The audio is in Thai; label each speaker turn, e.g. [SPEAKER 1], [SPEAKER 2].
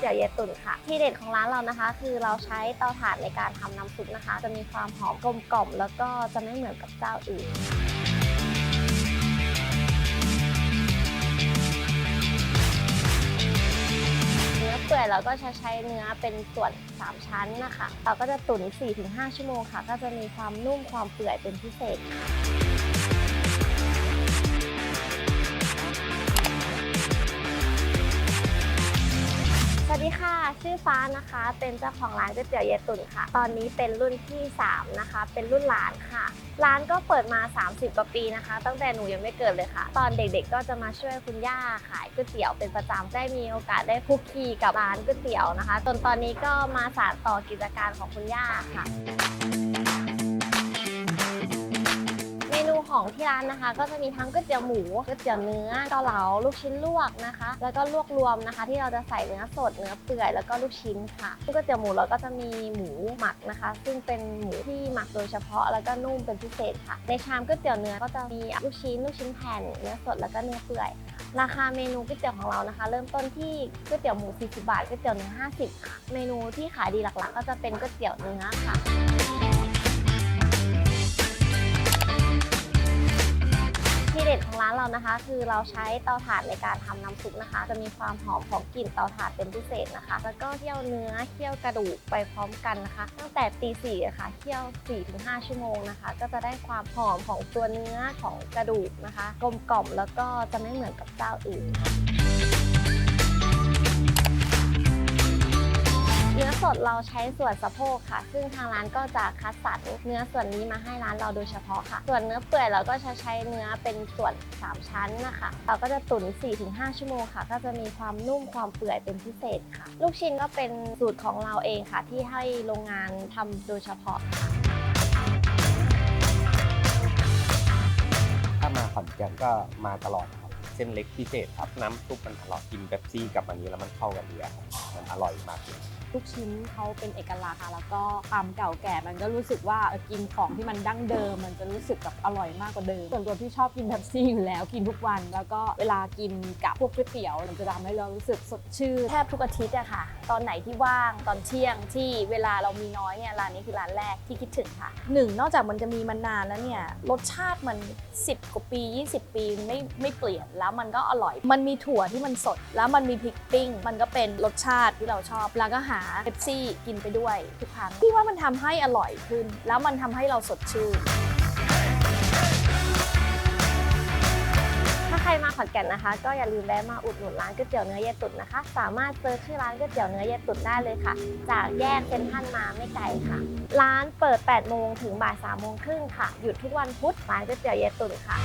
[SPEAKER 1] ตี๋ยวเยตุ่นค่ะ ที่เด็ดของร้านเรานะคะ คือเราใช้เตาถ่านในการทำน้ำซุปนะคะ จะมีความหอมกลมกล่อมแล้วก็จะไม่เหมือนกับเจ้าอื่นเนื้อเปื่อยเราก็จะใช้เนื้อเป็นส่วน 3 ชั้นนะคะ เราก็จะตุ๋น4-5 ชั่วโมงค่ะ ก็จะมีความนุ่มความเปื่อยเป็นพิเศษค่ะ สวัสดีค่ะ ชื่อฟ้านะคะ เป็นเจ้าของร้านก๋วยเตี๋ยวเยตุ่นค่ะ ตอนนี้เป็นรุ่นที่ 3 นะคะ เป็นรุ่นหลานค่ะ ร้านก็เปิดมา 30 กว่าปีนะคะ ตั้งแต่หนูยังไม่เกิดเลยค่ะ ตอนเด็กๆ ก็จะมาช่วยคุณย่าขายก๋วยเตี๋ยวเป็นประจำได้มีโอกาสได้คุกคีกับร้านก๋วยเตี๋ยวนะคะ จนตอนนี้ก็มาสานต่อกิจการของคุณย่าค่ะ ของที่ร้านนะคะ ก็จะมีทั้งก๋วยเตี๋ยวหมูก๋วยเตี๋ยวเนื้อเกาเหลาลูกชิ้นลวกนะคะ แล้วก็ลวกรวมนะคะ ที่เราจะใส่เนื้อสดเนื้อเปื่อยแล้วก็ลูกชิ้นค่ะซึ่งก๋วยเตี๋ยวหมูเราก็จะมีหมูหมักนะคะ ซึ่งเป็นหมูที่หมักโดยเฉพาะแล้วก็นุ่มเป็นพิเศษค่ะ ในชามก๋วยเตี๋ยวเนื้อก็จะมีลูกชิ้นลูกชิ้นแผ่นเนื้อสดแล้วก็เนื้อเปื่อยราคาเมนูก๋วยเตี๋ยวของเรานะคะ เริ่มต้นที่ก๋วยเตี๋ยวหมู40บาทก๋วยเตี๋ยวเนื้อ50ค่ะเมนูที่ขายดีหลักๆ ก็จะเป็นก๋วยเตี๋ยวเนื้อค่ะ อนนะคะ คือเราใช้เตาถ่านในการทำน้ำซุปนะคะ จะมีความหอมของกลิ่นเตาถ่านเป็นพิเศษนะคะ แล้วก็เคี่ยวเนื้อเคี่ยวกระดูกไปพร้อมกันนะคะ ตั้งแต่ตีสี่ค่ะเคี่ยว 4-5 ชั่วโมงนะคะ ก็จะได้ความหอมของตัวเนื้อของกระดูกนะคะ กลมกล่อมแล้วก็จะไม่เหมือนกับเจ้าอื่นค่ะ ดเราใช้ส่วนสะโพกค่ะ ซึ่งทางร้านก็จะคัดสรรเนื้อส่วนนี้มาให้ร้านเราโดยเฉพาะค่ะ ส่วนเนื้อเปื่อยเราก็จะใช้เนื้อเป็นส่วน 3 ชั้นนะคะ เราก็จะตุ๋น 4-5 ชั่วโมงค่ะ ก็จะมีความนุ่มความเปื่อยเป็นพิเศษค่ะ ลูกชิ้นก็เป็นสูตรของเราเองค่ะ ที่ให้โรงงานทำโดยเฉพาะ
[SPEAKER 2] ถ้ามาขอนแก่นก็มาตลอดครับ เส้นเล็กพิเศษครับ น้ำซุปมันอร่อยกินเป๊ปซี่กับอันนี้แล้วมันเข้ากันดีอะครับ อร่อยมากเลย
[SPEAKER 3] ลูกชิ้นเขาเป็นเอกลักษณ์ค่ะแล้วก็ความเก่าแก่มันก็รู้สึกว่าเออกินของที่มันดั้งเดิม มันจะรู้สึกแบบอร่อยมากกว่าเดิมส่วนตัวที่ชอบกินแบบซี่อยู่แล้วกินทุกวัน แล้วก็เวลากินกับพวกก๋วยเตี๋ยวมันจะทำให้เรารู้สึกสดชื่น
[SPEAKER 4] แทบทุกอาทิตย์อะค่ะ ตอนไหนที่ว่างตอนเที่ยงที่เวลาเรามีน้อยเนี่ยร้านนี้คือร้านแรกที่คิดถึงค่ะหนึ่งนอกจากมันจะมีมานานแล้วเนี่ยรสชาติมัน 10กว่าปี 20 ปีไม่ไม่เปลี่ยนแล้วมันก็อร่อย มันมีถั่วที่มันสด แล้วมันมีพริกปิ้ง มันก็เป็นรสชาติที่เราชอบ แล้วก็หาเ e ปซี่กินไปด้วยทุกครั้งที่ว่ามันทำให้อร่อยขึ้น แล้วมันทำให้เราสดชื่น
[SPEAKER 1] ถ้าใครมาขอนแก่นนะคะ ก็อย่าลืมแวะมาอุดหนุนร้านก๋วยเตี๋ยวเนื้อเยตุ่นนะคะ สามารถเซิร์ชชื่อร้านก๋วยเตี๋ยวเนื้อเยตุ่นได้เลยค่ะ จากแยกเซ็นทรัลมาไม่ไกลค่ะ ร้านเปิด 8 โมงถึงบ่าย 3 โมงครึ่งค่ะ หยุดทุกวันพุธร้านก๋วยเตี๋ยวเยตุ่นค่ะ